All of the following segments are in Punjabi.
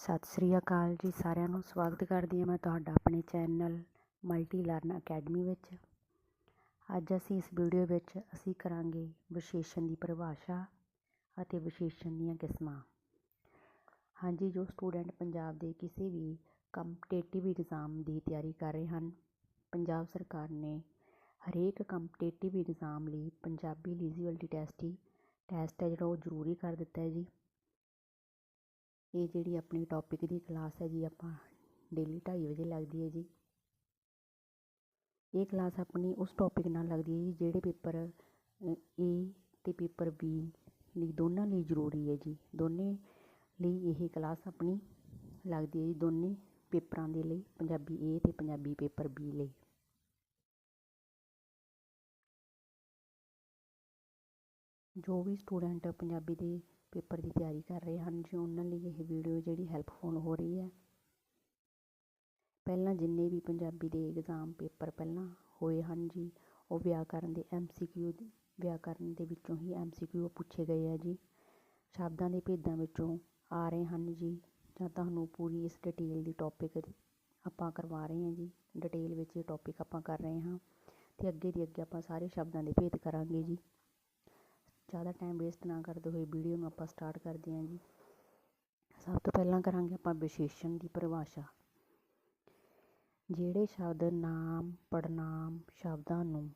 ਸਤਿ ਸ੍ਰੀ ਅਕਾਲ ਜੀ ਸਾਰਿਆਂ ਨੂੰ, ਸਵਾਗਤ ਕਰਦੀ ਹਾਂ ਮੈਂ ਤੁਹਾਡਾ ਆਪਣੇ ਚੈਨਲ ਮਲਟੀ ਲਰਨ ਅਕੈਡਮੀ ਵਿੱਚ। ਅੱਜ ਅਸੀਂ ਇਸ ਵੀਡੀਓ ਵਿੱਚ ਅਸੀਂ ਕਰਾਂਗੇ ਵਿਸ਼ੇਸ਼ਣ ਦੀ ਪਰਿਭਾਸ਼ਾ ਅਤੇ ਵਿਸ਼ੇਸ਼ਣ ਦੀਆਂ ਕਿਸਮਾਂ। ਹਾਂਜੀ, ਜੋ ਸਟੂਡੈਂਟ ਪੰਜਾਬ ਦੇ ਕਿਸੇ ਵੀ ਕੰਪੀਟੀਟਿਵ ਐਗਜ਼ਾਮ ਦੀ ਤਿਆਰੀ ਕਰ ਰਹੇ ਹਨ, ਪੰਜਾਬ ਸਰਕਾਰ ਨੇ ਹਰੇਕ ਕੰਪੀਟੀਟਿਵ ਐਗਜ਼ਾਮ ਲਈ ਪੰਜਾਬੀ ਐਲੀਜੀਬਿਲਟੀ ਟੈਸਟ ਹੀ ਟੈਸਟ ਹੈ ਜਿਹੜਾ ਉਹ ਜ਼ਰੂਰੀ ਕਰ ਦਿੱਤਾ ਹੈ ਜੀ। ਇਹ ਜਿਹੜੀ ਆਪਣੀ ਟੌਪਿਕ ਦੀ ਕਲਾਸ ਹੈ ਜੀ, ਆਪਾਂ ਡੇਲੀ 2:30 ਵਜੇ ਲੱਗਦੀ ਹੈ ਜੀ। ਇਹ ਕਲਾਸ ਆਪਣੀ ਉਸ ਟੌਪਿਕ ਨਾਲ ਲੱਗਦੀ ਹੈ ਜੀ, ਜਿਹੜੇ ਪੇਪਰ ਏ ਅਤੇ ਪੇਪਰ ਬੀ ਲਈ ਦੋਨਾਂ ਲਈ ਜ਼ਰੂਰੀ ਹੈ ਜੀ। ਦੋਨੇ ਲਈ ਇਹ ਕਲਾਸ ਆਪਣੀ ਲੱਗਦੀ ਹੈ ਜੀ, ਦੋਨੇ ਪੇਪਰਾਂ ਦੇ ਲਈ, ਪੰਜਾਬੀ ਏ ਅਤੇ ਪੰਜਾਬੀ ਪੇਪਰ ਬੀ ਲਈ। ਜੋ ਵੀ ਸਟੂਡੈਂਟ ਪੰਜਾਬੀ ਦੇ ਪੇਪਰ ਦੀ ਤਿਆਰੀ ਕਰ ਰਹੇ ਹਨ, ਜੀ ਉਹਨਾਂ ਲਈ ਇਹ ਵੀਡੀਓ ਜਿਹੜੀ ਹੈਲਪਫੁਲ ਹੋ ਰਹੀ ਹੈ। ਪਹਿਲਾਂ ਜਿੰਨੇ ਵੀ ਪੰਜਾਬੀ ਦੇ ਐਗਜ਼ਾਮ ਪੇਪਰ ਪਹਿਲਾਂ ਹੋਏ ਹਨ ਜੀ, ਉਹ ਵਿਆਕਰਨ ਦੇ ਐਮਸੀਕਿਊ ਵਿਆਕਰਨ ਦੇ ਵਿੱਚੋਂ ਹੀ ਐਮਸੀਕਿਊ ਪੁੱਛੇ ਗਏ ਆ ਜੀ। ਸ਼ਬਦਾਂ ਦੇ ਭੇਦਾਂ ਵਿੱਚੋਂ ਆ ਰਹੇ ਹਨ ਜੀ, ਜਾਂ ਤੁਹਾਨੂੰ ਪੂਰੀ ਇਸ ਡਿਟੇਲ ਦੀ ਟੌਪਿਕ ਆਪਾਂ ਕਰਵਾ ਰਹੇ ਹਾਂ ਜੀ। ਡਿਟੇਲ ਵਿੱਚ ਇਹ ਟੌਪਿਕ ਆਪਾਂ ਕਰ ਰਹੇ ਹਾਂ ਅਤੇ ਅੱਗੇ ਦੀ ਅੱਗੇ ਆਪਾਂ ਸਾਰੇ ਸ਼ਬਦਾਂ ਦੇ ਭੇਦ ਕਰਾਂਗੇ ਜੀ। ਜ਼ਿਆਦਾ ਟਾਈਮ ਵੇਸਟ ਨਾ ਕਰਦੇ ਹੋਏ ਵੀਡੀਓ ਨੂੰ ਆਪਾਂ ਸਟਾਰਟ ਕਰਦੇ ਹਾਂ ਜੀ। ਸਭ ਤੋਂ ਪਹਿਲਾਂ ਕਰਾਂਗੇ ਆਪਾਂ ਵਿਸ਼ੇਸ਼ਣ ਦੀ ਪਰਿਭਾਸ਼ਾ। ਜਿਹੜੇ ਸ਼ਬਦ ਨਾਮ ਪੜਨਾਮ ਸ਼ਬਦਾਂ ਨੂੰ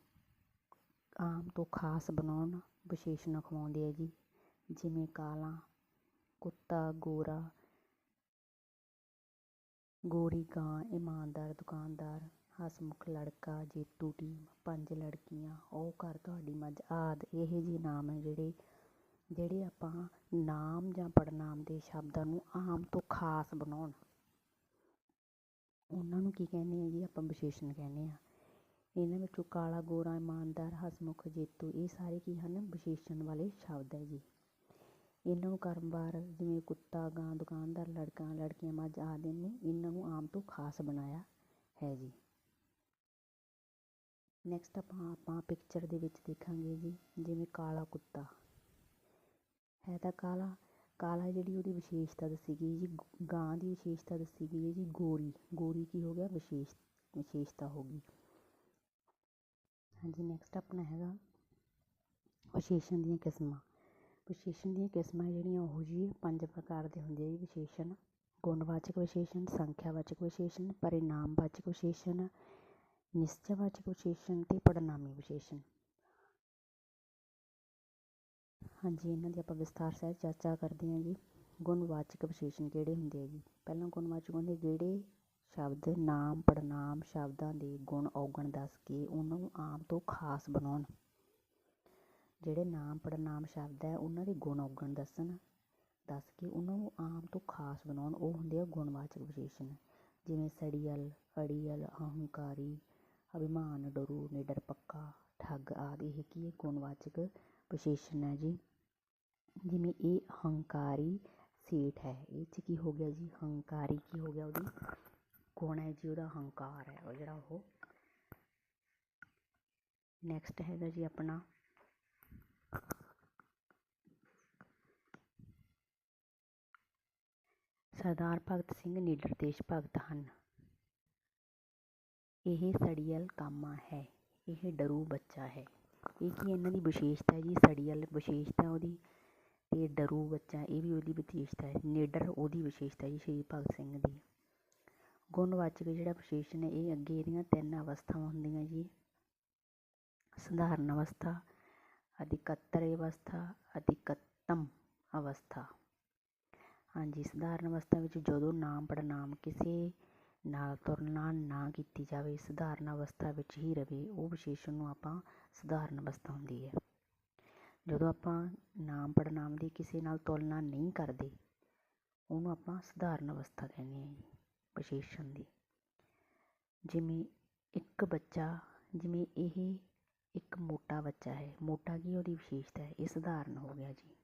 ਆਮ ਤੋਂ ਖਾਸ ਬਣਾਉਣ, ਵਿਸ਼ੇਸ਼ਣ ਅਖਵਾਉਂਦੇ ਆ ਜੀ। ਜਿਵੇਂ ਕਾਲਾ, ਕੁੱਤਾ, ਗੋਰਾ, ਗੋਰੀ ਗਾਂ, ਇਮਾਨਦਾਰ, ਦੁਕਾਨਦਾਰ। ਹਸਮੁਖ ਲੜਕਾ ਜੇਤੂ ਟੀਮ, ਪੰਜ ਲੜਕੀਆਂ, ਉਹ ਘਰ ਤੁਹਾਡੀ ਮੱਝ, ਆਦਿ, ਇਹੋ ਜਿਹੇ ਨਾਮ ਹੈ ਜਿਹੜੇ ਜਿਹੜੇ ਆਪਾਂ ਨਾਮ ਜਾਂ ਪੜਨਾਮ ਦੇ ਸ਼ਬਦਾਂ ਨੂੰ ਆਮ ਤੋਂ ਖਾਸ ਬਣਾਉਣ। ਉਹਨਾਂ ਨੂੰ ਕੀ ਕਹਿੰਦੇ ਆ ਜੀ? ਆਪਾਂ ਵਿਸ਼ੇਸ਼ਣ ਕਹਿੰਦੇ ਆ। ਇਹਨਾਂ ਵਿੱਚੋਂ ਕਾਲਾ, ਗੋਰਾ, ਇਮਾਨਦਾਰ ਹਸਮੁਖ ਜੇਤੂ ਇਹ ਸਾਰੇ ਕੀ ਹਨ? ਵਿਸ਼ੇਸ਼ਣ ਵਾਲੇ ਸ਼ਬਦ ਹੈ ਜੀ। ਇਹਨਾਂ ਨੂੰ ਕਰਮਵਾਰ ਜਿਵੇਂ ਕੁੱਤਾ, ਗਾਂ, ਦੁਕਾਨਦਾਰ, ਲੜਕਾ, ਲੜਕੀਆਂ, ਮੱਝ ਆਦਿ ਨੇ ਇਹਨਾਂ ਨੂੰ ਆਮ ਤੋਂ ਖਾਸ ਬਣਾਇਆ ਹੈ ਜੀ। ਨੈਕਸਟ ਆਪਾਂ ਆਪਾਂ ਪਿਕਚਰ ਦੇ ਵਿੱਚ ਦੇਖਾਂਗੇ ਜੀ, ਜਿਵੇਂ ਕਾਲਾ ਕੁੱਤਾ। ਹੈ ਤਾਂ ਕਾਲਾ ਕਾਲਾ ਜਿਹੜੀ ਉਹਦੀ ਵਿਸ਼ੇਸ਼ਤਾ ਦੱਸੀ ਗਈ ਜੀ, ਗਾਂ ਦੀ ਵਿਸ਼ੇਸ਼ਤਾ ਦੱਸੀ ਗਈ ਹੈ ਜੀ, ਗੋਰੀ। ਗੋਰੀ ਕੀ ਹੋ ਗਿਆ? ਵਿਸ਼ੇਸ਼, ਵਿਸ਼ੇਸ਼ਤਾ ਹੋ ਗਈ। ਹਾਂਜੀ ਨੈਕਸਟ ਆਪਣਾ ਹੈਗਾ ਵਿਸ਼ੇਸ਼ਣ ਦੀਆਂ ਕਿਸਮਾਂ। ਵਿਸ਼ੇਸ਼ਣ ਦੀਆਂ ਕਿਸਮਾਂ ਜਿਹੜੀਆਂ ਉਹ ਜੀ ਪੰਜ ਪ੍ਰਕਾਰ ਦੇ ਹੁੰਦੇ ਆ ਜੀ, ਵਿਸ਼ੇਸ਼ਣ। ਗੁਣਵਾਚਕ ਵਿਸ਼ੇਸ਼ਣ, ਸੰਖਿਆਵਾਚਕ ਵਿਸ਼ੇਸ਼ਣ, ਪਰਿਣਾਮਵਾਚਕ ਵਿਸ਼ੇਸ਼ਣ ਨਿਸ਼ਚੈਵਾਚਕ ਵਿਸ਼ੇਸ਼ਣ ਤੇ ਪੜਨਾਮੀ ਵਿਸ਼ੇਸ਼ਣ ਹਾਂਜੀ ਇਹਨਾਂ ਦੀ ਆਪਾਂ ਵਿਸਥਾਰ ਸਹਿਤ ਚਰਚਾ ਕਰਦੇ ਹਾਂ ਜੀ ਗੁਣਵਾਚਕ ਵਿਸ਼ੇਸ਼ਣ ਕਿਹੜੇ ਹੁੰਦੇ ਆ ਜੀ ਪਹਿਲਾਂ ਗੁਣਵਾਚਕ ਹੁੰਦੇ ਜਿਹੜੇ ਸ਼ਬਦ ਨਾਮ ਪੜਨਾਮ ਸ਼ਬਦਾਂ ਦੇ ਗੁਣ ਔਗਣ ਦੱਸ ਕੇ ਉਹਨਾਂ ਨੂੰ ਆਮ ਤੋਂ ਖਾਸ ਬਣਾਉਣ ਜਿਹੜੇ ਨਾਮ ਪੜਨਾਮ ਸ਼ਬਦ ਹੈ ਉਹਨਾਂ ਦੇ ਗੁਣ ਔਗਣ ਦੱਸਣ ਦੱਸ ਕੇ ਉਹਨਾਂ ਨੂੰ ਆਮ ਤੋਂ ਖਾਸ ਬਣਾਉਣ ਉਹ ਹੁੰਦੇ ਆ ਗੁਣਵਾਚਕ ਵਿਸ਼ੇਸ਼ਣ ਜਿਵੇਂ ਸੜੀਅਲ ਅੜੀਅਲ ਅਹੰਕਾਰੀ ਅਭਿਮਾਨ, ਡਰੂ, ਨਿਡਰ, ਪੱਕਾ, ਠੱਗ ਆਦਿ। ਇਹ ਕੀ ਹੈ? ਗੁਣਵਾਚਕ ਵਿਸ਼ੇਸ਼ਣ ਹੈ ਜੀ। ਜਿਵੇਂ ਇਹ ਅਹੰਕਾਰੀ ਸੇਠ ਹੈ। ਇਹ 'ਚ ਕੀ ਹੋ ਗਿਆ ਜੀ? ਹੰਕਾਰੀ ਕੀ ਹੋ ਗਿਆ? ਉਹਦੀ ਗੁਣ ਹੈ ਜੀ, ਉਹਦਾ ਹੰਕਾਰ ਹੈ। ਉਹ ਜਿਹੜਾ ਉਹ ਨੈਕਸਟ ਹੈਗਾ ਜੀ ਆਪਣਾ। ਸਰਦਾਰ ਭਗਤ ਸਿੰਘ ਨਿਡਰ ਦੇਸ਼ ਭਗਤ ਹਨ। ਇਹ ਸੜੀਅਲ ਕਾਮਾ ਹੈ, ਇਹ ਡਰੂ ਬੱਚਾ ਹੈ। ਇਹ ਕੀ ਇਹਨਾਂ ਦੀ ਵਿਸ਼ੇਸ਼ਤਾ ਜੀ? ਸੜੀਅਲ ਵਿਸ਼ੇਸ਼ਤਾ ਉਹਦੀ ਤੇ ਡਰੂ ਬੱਚਾ, ਇਹ ਵੀ ਉਹਦੀ ਵਿਸ਼ੇਸ਼ਤਾ ਹੈ। ਨਿਡਰ ਉਹਦੀ ਵਿਸ਼ੇਸ਼ਤਾ ਜੀ ਸ਼ਹੀਦ ਭਗਤ ਸਿੰਘ ਦੀ। ਗੁਣਵਾਚਕ ਜਿਹੜਾ ਵਿਸ਼ੇਸ਼ਣ ਹੈ, ਇਹ ਅੱਗੇ ਇਹਦੀਆਂ ਤਿੰਨ ਅਵਸਥਾਵਾਂ ਹੁੰਦੀਆਂ ਜੀ। ਸਧਾਰਨ ਅਵਸਥਾ, ਅਧਿਕਤਰ ਅਵਸਥਾ, ਅਧਿਕਤਮ ਅਵਸਥਾ। ਹਾਂਜੀ, ਸਧਾਰਨ ਅਵਸਥਾ ਵਿੱਚ ਜਦੋਂ ਨਾਮ ਪੜਨਾਮ ਕਿਸੇ ਨਾਲ ਤੁਲਨਾ ਨਾ ਕੀਤੀ ਜਾਵੇ, ਸਧਾਰਨ ਅਵਸਥਾ ਵਿੱਚ ਹੀ ਰਵੇ, ਉਹ ਵਿਸ਼ੇਸ਼ਣ ਨੂੰ ਆਪਾਂ ਸਧਾਰਨ ਅਵਸਥਾ ਹੁੰਦੀ ਹੈ। ਜਦੋਂ ਆਪਾਂ ਨਾਮ ਪੜਨਾਮ ਦੀ ਕਿਸੇ ਨਾਲ ਤੁਲਨਾ ਨਹੀਂ ਕਰਦੇ, ਉਹਨੂੰ ਆਪਾਂ ਸਧਾਰਨ ਅਵਸਥਾ ਕਹਿੰਦੇ ਹਾਂ ਜੀ, ਵਿਸ਼ੇਸ਼ਣ ਦੀ। ਜਿਵੇਂ ਇੱਕ ਬੱਚਾ, ਜਿਵੇਂ ਇਹ ਇੱਕ ਮੋਟਾ ਬੱਚਾ ਹੈ, ਮੋਟਾ ਕੀ ਉਹਦੀ ਵਿਸ਼ੇਸ਼ਤਾ ਹੈ? ਇਹ ਸਧਾਰਨ ਹੋ ਗਿਆ ਜੀ।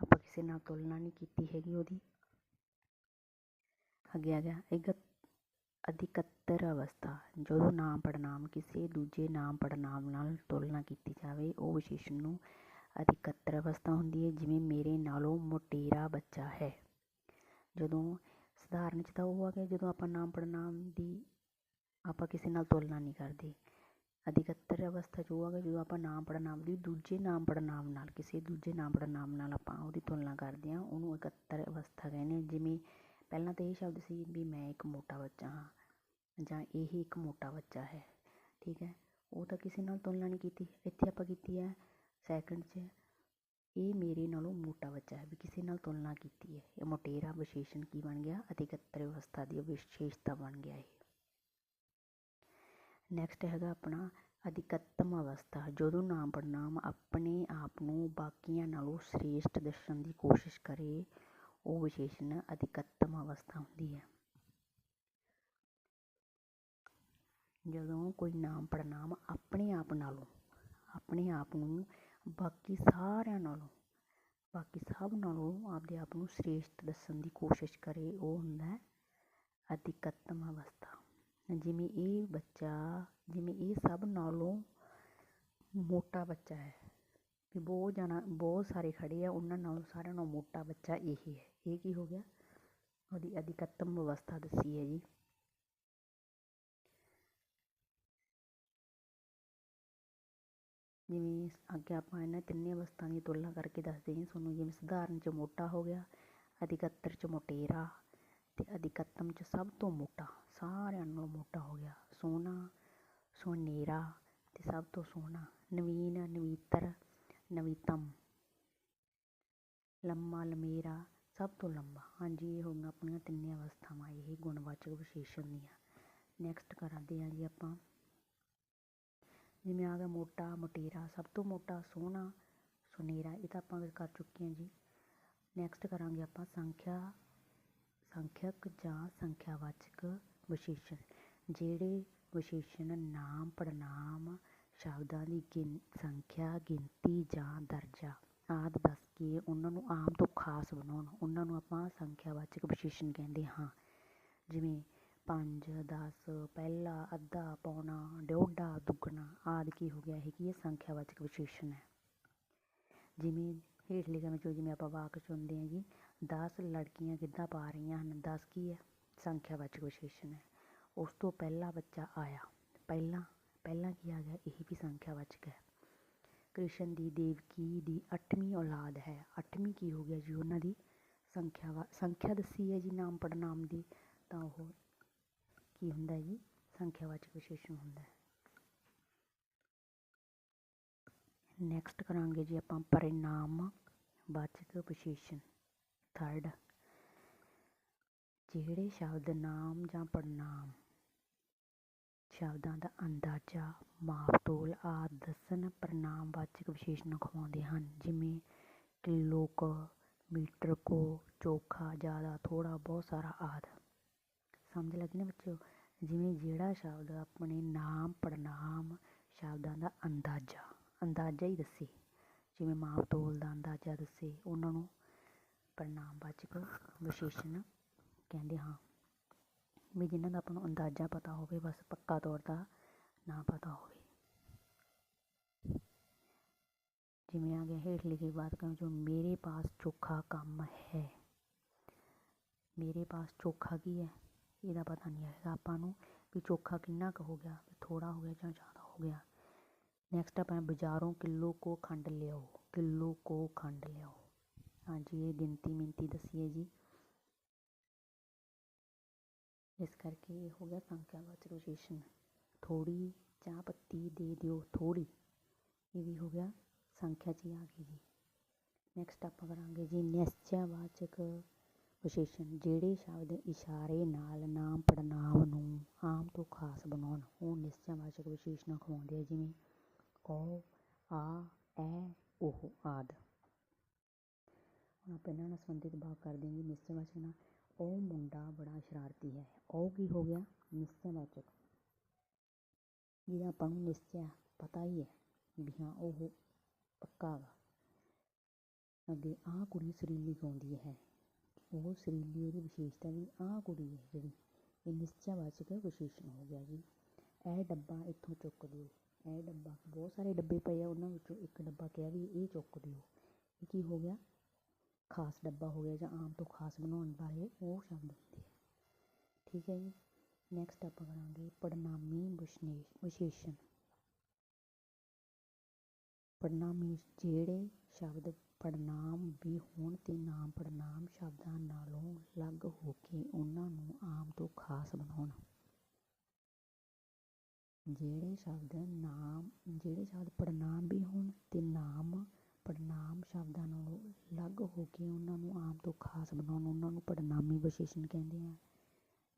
ਆਪਾਂ ਕਿਸੇ ਨਾਲ ਤੁਲਨਾ ਨਹੀਂ ਕੀਤੀ ਹੈਗੀ ਉਹਦੀ ਅੱਗੇ ਆ ਗਿਆ ਇੱਕ ਅਧਿਕਤਰ ਅਵਸਥਾ, ਜਦੋਂ ਨਾਮ ਪੜਨਾਮ ਕਿਸੇ ਦੂਜੇ ਨਾਮ ਪੜਨਾਮ ਨਾਲ ਤੁਲਨਾ ਕੀਤੀ ਜਾਵੇ, ਉਹ ਵਿਸ਼ੇਸ਼ਣ ਨੂੰ ਅਧਿਕਤਰ ਅਵਸਥਾ ਹੁੰਦੀ ਹੈ, ਜਿਵੇਂ ਮੇਰੇ ਨਾਲੋਂ ਮੋਟੇਰਾ ਬੱਚਾ ਹੈ। ਜਦੋਂ ਸਧਾਰਨ 'ਚ ਤਾਂ ਉਹ ਆ ਗਿਆ, ਜਦੋਂ ਆਪਾਂ ਨਾਮ ਪੜਨਾਮ ਦੀ ਆਪਾਂ ਕਿਸੇ ਨਾਲ ਤੁਲਨਾ ਨਹੀਂ ਕਰਦੇ। ਅਧਿਕਤਰ ਅਵਸਥਾ 'ਚ ਉਹ ਆ ਗਿਆ, ਜਦੋਂ ਆਪਾਂ ਨਾਮ ਪੜਨਾਮ ਦੀ ਦੂਜੇ ਨਾਮ ਪੜਨਾਮ ਨਾਲ, ਕਿਸੇ ਦੂਜੇ ਨਾਮ ਪੜਨਾਮ ਨਾਲ ਆਪਾਂ ਉਹਦੀ ਤੁਲਨਾ ਕਰਦੇ ਹਾਂ, ਉਹਨੂੰ ਇਕੱਤਰ ਅਵਸਥਾ ਕਹਿੰਦੇ ਹਾਂ, ਜਿਵੇਂ ਪਹਿਲਾਂ ਤਾਂ ਇਹ ਸ਼ਬਦ ਸੀ ਵੀ ਮੈਂ ਇੱਕ ਮੋਟਾ ਬੱਚਾ ਹਾਂ ਜਾਂ ਇਹ ਇੱਕ ਮੋਟਾ ਬੱਚਾ ਹੈ, ਠੀਕ ਹੈ? ਉਹ ਤਾਂ ਕਿਸੇ ਨਾਲ ਤੁਲਨਾ ਨਹੀਂ ਕੀਤੀ। ਇੱਥੇ ਆਪਾਂ ਕੀਤੀ ਹੈ ਸੈਕਿੰਡ 'ਚ, ਇਹ ਮੇਰੇ ਨਾਲੋਂ ਮੋਟਾ ਬੱਚਾ ਹੈ ਵੀ ਕਿਸੇ ਨਾਲ ਤੁਲਨਾ ਕੀਤੀ ਹੈ। ਇਹ ਮੋਟੇਰਾ ਵਿਸ਼ੇਸ਼ਣ ਕੀ ਬਣ ਗਿਆ? ਅਧਿਕਤਰ ਅਵਸਥਾ ਦੀ ਵਿਸ਼ੇਸ਼ਤਾ ਬਣ ਗਿਆ ਇਹ। ਨੈਕਸਟ ਹੈਗਾ ਆਪਣਾ ਅਧਿਕਤਮ ਅਵਸਥਾ। ਜਦੋਂ ਨਾਮ ਪੜਨਾਮ ਆਪਣੇ ਆਪ ਨੂੰ ਬਾਕੀਆਂ ਨਾਲੋਂ ਸ੍ਰੇਸ਼ਟ ਦੱਸਣ ਦੀ ਕੋਸ਼ਿਸ਼ ਕਰੇ ਉਹ ਵਿਸ਼ੇਸ਼ਣ ਅਧਿਕਤਮ ਅਵਸਥਾ ਹੁੰਦੀ ਹੈ। ਜਦੋਂ ਕੋਈ ਨਾਮ ਪੜਨਾਮ ਆਪਣੇ ਆਪ ਨਾਲੋਂ, ਆਪਣੇ ਆਪ ਨੂੰ, ਬਾਕੀ ਸਾਰਿਆਂ ਨਾਲੋਂ, ਬਾਕੀ ਸਭ ਨਾਲੋਂ ਆਪਦੇ ਆਪ ਨੂੰ ਸ੍ਰੇਸ਼ਟ ਦੱਸਣ ਦੀ ਕੋਸ਼ਿਸ਼ ਕਰੇ, ਉਹ ਹੁੰਦਾ ਹੈ ਅਧਿਕਤਮ ਅਵਸਥਾ। ਜਿਵੇਂ ਇਹ ਬੱਚਾ, ਜਿਵੇਂ ਇਹ ਸਭ ਨਾਲੋਂ ਮੋਟਾ ਬੱਚਾ ਹੈ ਵੀ ਬਹੁਤ ਜਾਣਾ, ਬਹੁਤ ਸਾਰੇ ਖੜ੍ਹੇ ਆ, ਉਹਨਾਂ ਨਾਲੋਂ ਸਾਰਿਆਂ ਨਾਲੋਂ ਮੋਟਾ ਬੱਚਾ ਇਹ ਹੈ। ਇਹ ਕੀ ਹੋ ਗਿਆ? ਉਹਦੀ ਅਧਿਕਤਮ ਅਵਸਥਾ ਦੱਸੀ ਹੈ ਜੀ। ਜਿਵੇਂ ਅੱਗੇ ਆਪਾਂ ਇਹਨਾਂ ਤਿੰਨੇ ਅਵਸਥਾ ਦੀ ਤੁਲਨਾ ਕਰਕੇ ਦੱਸਦੇ ਹਾਂ, ਤੁਹਾਨੂੰ ਜਿਵੇਂ ਸਧਾਰਨ 'ਚ ਮੋਟਾ ਹੋ ਗਿਆ, ਅਧਿਕਤਰ 'ਚ ਮੋਟੇਰਾ ਅਤੇ ਅਧਿਕਤਮ 'ਚ ਸਭ ਤੋਂ ਮੋਟਾ, ਸਾਰਿਆਂ ਨਾਲੋਂ ਮੋਟਾ ਹੋ ਗਿਆ। ਸੋਹਣਾ ਸੋਨੇਰਾ ਅਤੇ ਸਭ ਤੋਂ ਸੋਹਣਾ, ਨਵੀਨ, ਨਵੀਤਰ ਨਵੀਤਮ ਲੰਮਾ ਲਮੇਰਾ, ਸਭ ਤੋਂ ਲੰਬਾ। ਹਾਂਜੀ, ਇਹ ਹੋਈਆਂ ਆਪਣੀਆਂ ਤਿੰਨੇ ਅਵਸਥਾਵਾਂ, ਇਹ ਗੁਣਵਾਚਕ ਵਿਸ਼ੇਸ਼ਣ ਦੀਆਂ। ਨੈਕਸਟ ਕਰਾਂਦੇ ਹਾਂ ਜੀ ਆਪਾਂ। ਜਿਵੇਂ ਆ ਗਿਆ ਮੋਟਾ, ਮੋਟੇਰਾ, ਸਭ ਤੋਂ ਮੋਟਾ, ਸੋਹਣਾ, ਸੁਨੇਰਾ, ਇਹ ਤਾਂ ਆਪਾਂ ਕਰ ਚੁੱਕੇ ਹਾਂ ਜੀ। ਨੈਕਸਟ ਕਰਾਂਗੇ ਆਪਾਂ ਸੰਖਿਆ, ਸੰਖਿਅਕ ਜਾਂ ਸੰਖਿਆਵਾਚਕ ਵਿਸ਼ੇਸ਼ਣ। ਜਿਹੜੇ ਵਿਸ਼ੇਸ਼ਣ ਨਾਮ ਪੜਨਾਮ ਸ਼ਬਦਾਂ ਦੀ ਗਿਣ, ਸੰਖਿਆ, ਗਿਣਤੀ ਜਾਂ ਦਰਜਾ ਆਦਿ ਦੱਸ ਕੇ ਉਹਨਾਂ ਨੂੰ ਆਮ ਤੋਂ ਖਾਸ ਬਣਾਉਣ। ਉਹਨਾਂ ਨੂੰ ਆਪਾਂ ਸੰਖਿਆਵਾਚਕ ਵਿਸ਼ੇਸ਼ਣ ਕਹਿੰਦੇ ਹਾਂ। ਜਿਵੇਂ ਪੰਜ, ਦਸ, ਪਹਿਲਾ, ਅੱਧਾ, ਪੌਣਾ ਡਿਓਢਾ ਦੁੱਗਣਾ ਆਦਿ ਕੀ ਹੋ ਗਿਆ? ਇਹ ਕੀ ਹੈ? ਸੰਖਿਆਵਾਚਕ ਵਿਸ਼ੇਸ਼ਣ ਹੈ। ਜਿਵੇਂ ਹੇਠਲੇ ਲਿਖੇ 'ਚੋਂ ਜਿਵੇਂ ਆਪਾਂ ਵਾਕ ਚੁਣਦੇ ਹਾਂ ਜੀ, ਦਸ ਲੜਕੀਆਂ ਗਿੱਧਾ ਪਾ ਰਹੀਆਂ ਹਨ? ਦਸ ਕੀ ਹੈ? ਸੰਖਿਆਵਾਚਕ ਵਿਸ਼ੇਸ਼ਣ ਹੈ। ਉਸ ਤੋਂ ਪਹਿਲਾ ਬੱਚਾ ਆਇਆ। ਪਹਿਲਾਂ ਪਹਿਲਾਂ ਕੀ ਆ ਗਿਆ? ਇਹ ਵੀ ਸੰਖਿਆਵਾਚਕ ਹੈ ਕ੍ਰਿਸ਼ਨ ਦੀ ਦੇਵਕੀ ਦੀ ਅੱਠਵੀਂ ਔਲਾਦ ਹੈ। ਅੱਠਵੀਂ ਕੀ ਹੋ ਗਿਆ ਜੀ ਉਹਨਾਂ ਦੀ ਸੰਖਿਆ ਵਾ, ਸੰਖਿਆ ਦੱਸੀ ਹੈ ਜੀ ਨਾਮ ਪੜਨਾਮ ਦੀ। ਤਾਂ ਉਹ ਕੀ ਹੁੰਦਾ ਜੀ? ਸੰਖਿਆਵਾਚਕ ਵਿਸ਼ੇਸ਼ਣ ਹੁੰਦਾ ਹੈ। ਨੈਕਸਟ ਕਰਾਂਗੇ ਜੀ ਆਪਾਂ ਪਰਿਣਾਮ ਵਾਚਕ ਵਿਸ਼ੇਸ਼ਣ। ਥਰਡ ਜਿਹੜੇ ਸ਼ਬਦ ਨਾਮ ਜਾਂ ਪੜਨਾਮ ਸ਼ਬਦਾਂ ਦਾ ਅੰਦਾਜ਼ਾ ਮਾਪ ਤੋਲ ਆਦਿ ਦੱਸਣ ਪਰਿਣਾਮ ਵਾਚਕ ਵਿਸ਼ੇਸ਼ਣ ਖਵਾਉਂਦੇ ਹਨ। ਜਿਵੇਂ ਕਿਲੋ ਕ ਮੀਟਰ ਕੋ, ਚੋਖਾ, ਜ਼ਿਆਦਾ, ਥੋੜ੍ਹਾ, ਬਹੁਤ ਸਾਰਾ ਆਦਿ। ਸਮਝ ਲੱਗੀ ਨਾ ਬੱਚਿਓ? ਜਿਵੇਂ ਜਿਹੜਾ ਸ਼ਬਦ ਆਪਣੇ ਨਾਮ ਪੜਨਾਮ ਸ਼ਬਦਾਂ ਦਾ ਅੰਦਾਜ਼ਾ ਅੰਦਾਜ਼ਾ ਹੀ ਦੱਸੇ। ਜਿਵੇਂ ਮਾਪਤੋਲ ਦਾ ਅੰਦਾਜ਼ਾ ਦੱਸੇ, ਉਹਨਾਂ ਨੂੰ ਪਰਿਣਾਮਵਾਚਕ ਵਿਸ਼ੇਸ਼ਣ ਕਹਿੰਦੇ ਹਾਂ। ਵੀ ਜਿਨ੍ਹਾਂ ਦਾ ਆਪਾਂ ਨੂੰ ਅੰਦਾਜ਼ਾ ਪਤਾ ਹੋਵੇ, ਬਸ ਪੱਕਾ ਤੌਰ ਦਾ ਨਾ ਪਤਾ ਹੋਵੇ। ਜਿਵੇਂ ਆ ਗਿਆ ਹੇਠ ਲਿਖੀ ਬਾਤ ਕਰਾਂ ਜੋ ਮੇਰੇ ਪਾਸ ਚੋਖਾ ਕੰਮ ਹੈ। ਮੇਰੇ ਪਾਸ ਚੋਖਾ ਕੀ ਹੈ? ਇਹਦਾ ਪਤਾ ਨਹੀਂ ਹੈਗਾ ਆਪਾਂ ਨੂੰ ਵੀ ਚੋਖਾ ਕਿੰਨਾ ਕੁ ਹੋ ਗਿਆ ਥੋੜ੍ਹਾ ਹੋ ਗਿਆ ਜਾਂ ਜ਼ਿਆਦਾ ਹੋ ਗਿਆ। ਨੈਕਸਟ ਆਪਾਂ ਬਾਜ਼ਾਰੋਂ ਕਿਲੋ ਕੋ ਖੰਡ ਲਿਆਓ, ਕਿਲੋ ਕੋ ਖੰਡ ਲਿਆਓ। ਹਾਂਜੀ, ਇਹ ਗਿਣਤੀ ਮਿੰਤੀ ਦੱਸੀ ਹੈ ਜੀ। ਇਸ ਕਰਕੇ ਇਹ ਹੋ ਗਿਆ ਸੰਖਿਆਵਾਚਕ ਵਿਸ਼ੇਸ਼ਣ ਥੋੜੀ ਚਾਹ ਪੱਤੀ ਦੇ ਦਿਓ ਥੋੜੀ ਇਹ ਵੀ ਹੋ ਗਿਆ ਸੰਖਿਆ 'ਚ ਹੀ ਆ ਗਈ ਜੀ। ਨੈਕਸਟ ਆਪਾਂ ਕਰਾਂਗੇ ਜੀ ਨਿਸ਼ਚੈਵਾਚਕ ਵਿਸ਼ੇਸ਼ਣ, ਜਿਹੜੇ ਸ਼ਬਦ ਇਸ਼ਾਰੇ ਨਾਲ ਨਾਮ ਪੜਨਾਮ ਨੂੰ ਆਮ ਤੋਂ ਖਾਸ ਬਣਾਉਣ। ਉਹ ਨਿਸ਼ਚੈਵਾਚਕ ਵਿਸ਼ੇਸ਼ਣ ਖਵਾਉਂਦੇ ਆ ਜਿਵੇਂ ਉਹ ਆ, ਐ, ਉਹ ਆਦਿ। ਹੁਣ ਆਪਾਂ ਇਹਨਾਂ ਨਾਲ ਸੰਬੰਧਿਤ ਭਾਗ ਕਰਦੇ ਹਾਂ ਜੀ ਨਿਸ਼ਚੈਵਾਚਕ ਨਾਲ। ਉਹ ਮੁੰਡਾ ਬੜਾ ਸ਼ਰਾਰਤੀ ਹੈ। ਉਹ ਕੀ ਹੋ ਗਿਆ? ਨਿਸ਼ਚੈਵਾਚਕ ਜਿਹਦਾ ਆਪਾਂ ਨੂੰ ਨਿਸ਼ਚੈ ਪਤਾ ਹੀ ਹੈ ਵੀ ਹਾਂ, ਉਹ ਪੱਕਾ ਵਾ। ਅੱਗੇ ਆਹ ਕੁੜੀ ਸੁਰੀਲੀ ਗਾਉਂਦੀ ਹੈ। ਉਹ ਸੁਰੀਲੀ, ਉਹਦੀ ਵਿਸ਼ੇਸ਼ਤਾ ਵੀ ਆਹ ਕੁੜੀ ਹੈ ਜਿਹੜੀ। ਇਹ ਨਿਸ਼ਚੈਵਾਚਕ ਵਿਸ਼ੇਸ਼ਣ ਹੋ ਗਿਆ ਜੀ। ਇਹ ਡੱਬਾ ਇੱਥੋਂ ਚੁੱਕ ਦਿਓ। ਇਹ ਡੱਬਾ, ਬਹੁਤ ਸਾਰੇ ਡੱਬੇ ਪਏ ਆ, ਉਹਨਾਂ ਵਿੱਚੋਂ ਇੱਕ ਡੱਬਾ ਕਿਹਾ ਵੀ ਇਹ ਚੁੱਕ ਦਿਓ। ਇਹ ਕੀ ਹੋ ਗਿਆ? ਖਾਸ ਡੱਬਾ ਹੋ ਗਿਆ ਜਾਂ ਆਮ ਤੋਂ ਖਾਸ ਬਣਾਉਣ ਵਾਲੇ ਉਹ ਸ਼ਬਦ ਹੁੰਦੇ ਆ। ਠੀਕ ਹੈ ਜੀ। ਨੈਕਸਟ ਆਪਾਂ ਕਰਾਂਗੇ ਪੜਨਾਮੀ ਵਿਸ਼ਨੇ, ਵਿਸ਼ੇਸ਼ਣ। ਪੜਨਾਮੀ ਜਿਹੜੇ ਸ਼ਬਦ ਪੜਨਾਮ ਵੀ ਹੋਣ ਤੇ ਨਾਮ ਪੜਨਾਮ ਸ਼ਬਦਾਂ ਨਾਲੋਂ ਅਲੱਗ ਹੋ ਕੇ ਉਹਨਾਂ ਨੂੰ ਆਮ ਤੋਂ ਖਾਸ ਬਣਾਉਣ। ਜਿਹੜੇ ਸ਼ਬਦ ਨਾਮ, ਜਿਹੜੇ ਸ਼ਬਦ ਪੜਨਾਮ ਵੀ ਹੋਣ ਤੇ ਨਾਮ ਪੜਨਾਮ ਸ਼ਬਦਾਂ ਨਾਲੋਂ ਅਲੱਗ ਹੋ ਕੇ ਉਹਨਾਂ ਨੂੰ ਆਮ ਤੋਂ ਖਾਸ ਬਣਾਉਣ, ਉਹਨਾਂ ਨੂੰ ਪੜਨਾਮੀ ਵਿਸ਼ੇਸ਼ਣ ਕਹਿੰਦੇ ਆ।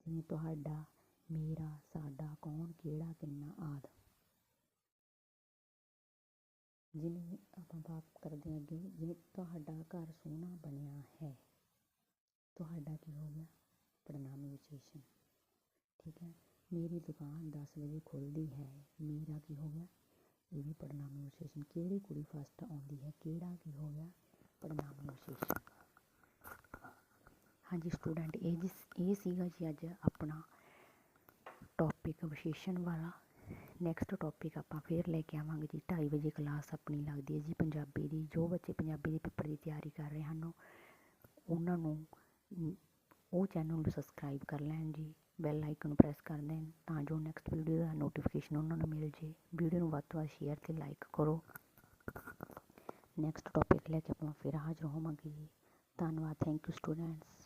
ਜਿਵੇਂ ਤੁਹਾਡਾ, ਮੇਰਾ, ਸਾਡਾ, ਕੌਣ, ਕਿਹੜਾ, ਕਿੰਨਾ ਆਦਿ। ਜਿਵੇਂ ਆਪਾਂ ਬਾਤ ਕਰਦੇ ਹਾਂ ਅੱਗੇ, ਜਿਵੇਂ ਤੁਹਾਡਾ ਘਰ ਸੋਹਣਾ ਬਣਿਆ ਹੈ, ਤੁਹਾਡਾ ਕੀ ਹੋ ਗਿਆ? ਪੜਨਾਮੀ ਵਿਸ਼ੇਸ਼ਣ। ਠੀਕ ਹੈ? ਮੇਰੀ ਦੁਕਾਨ 10 ਵਜੇ ਖੁੱਲ੍ਹਦੀ ਹੈ, ਮੇਰਾ ਕੀ ਹੋ ਗਿਆ? ਇਹ ਵੀ ਪੜਨਾਮੀ ਵਿਸ਼ੇਸ਼ਣ ਕਿਹੜੀ ਕੁੜੀ ਫਸਟ ਆਉਂਦੀ ਹੈ, ਕਿਹੜਾ ਕੀ ਹੋ ਗਿਆ? ਪੜਨਾਮ ਵਿਸ਼ੇਸ਼ਣ ਹਾਂਜੀ ਸਟੂਡੈਂਟ ਇਹ ਜਿਸ ਇਹ ਸੀਗਾ ਜੀ ਅੱਜ ਆਪਣਾ ਟੌਪਿਕ ਵਿਸ਼ੇਸ਼ਣ ਵਾਲਾ। ਨੈਕਸਟ ਟੌਪਿਕ ਆਪਾਂ ਫੇਰ ਲੈ ਕੇ ਆਵਾਂਗੇ ਜੀ। 2:30 ਵਜੇ ਕਲਾਸ ਆਪਣੀ ਲੱਗਦੀ ਹੈ ਜੀ ਪੰਜਾਬੀ ਦੀ। ਜੋ ਬੱਚੇ ਪੰਜਾਬੀ ਦੇ ਪੇਪਰ ਦੀ ਤਿਆਰੀ ਕਰ ਰਹੇ ਹਨ, ਉਹਨਾਂ ਨੂੰ, ਉਹ ਚੈਨਲ ਨੂੰ ਸਬਸਕ੍ਰਾਈਬ ਕਰ ਲੈਣ ਜੀ। ਬੈਲ ਆਈਕਨ ਨੂੰ ਪ੍ਰੈਸ ਕਰ ਦੇਣ ਤਾਂ ਜੋ ਨੈਕਸਟ ਵੀਡੀਓ ਦਾ ਨੋਟੀਫਿਕੇਸ਼ਨ ਉਹਨਾਂ ਨੂੰ ਮਿਲ ਜੇ। ਵੀਡੀਓ ਨੂੰ ਵੱਧ ਤੋਂ ਵੱਧ ਸ਼ੇਅਰ ਤੇ ਲਾਈਕ ਕਰੋ। ਨੈਕਸਟ ਟੌਪਿਕ ਲੈ ਕੇ ਆਪਾਂ ਫਿਰ ਹਾਜ਼ਰ ਹੋਵਾਂਗੇ। ਜੀ ਧੰਨਵਾਦ ਥੈਂਕ ਯੂ ਸਟੂਡੈਂਟਸ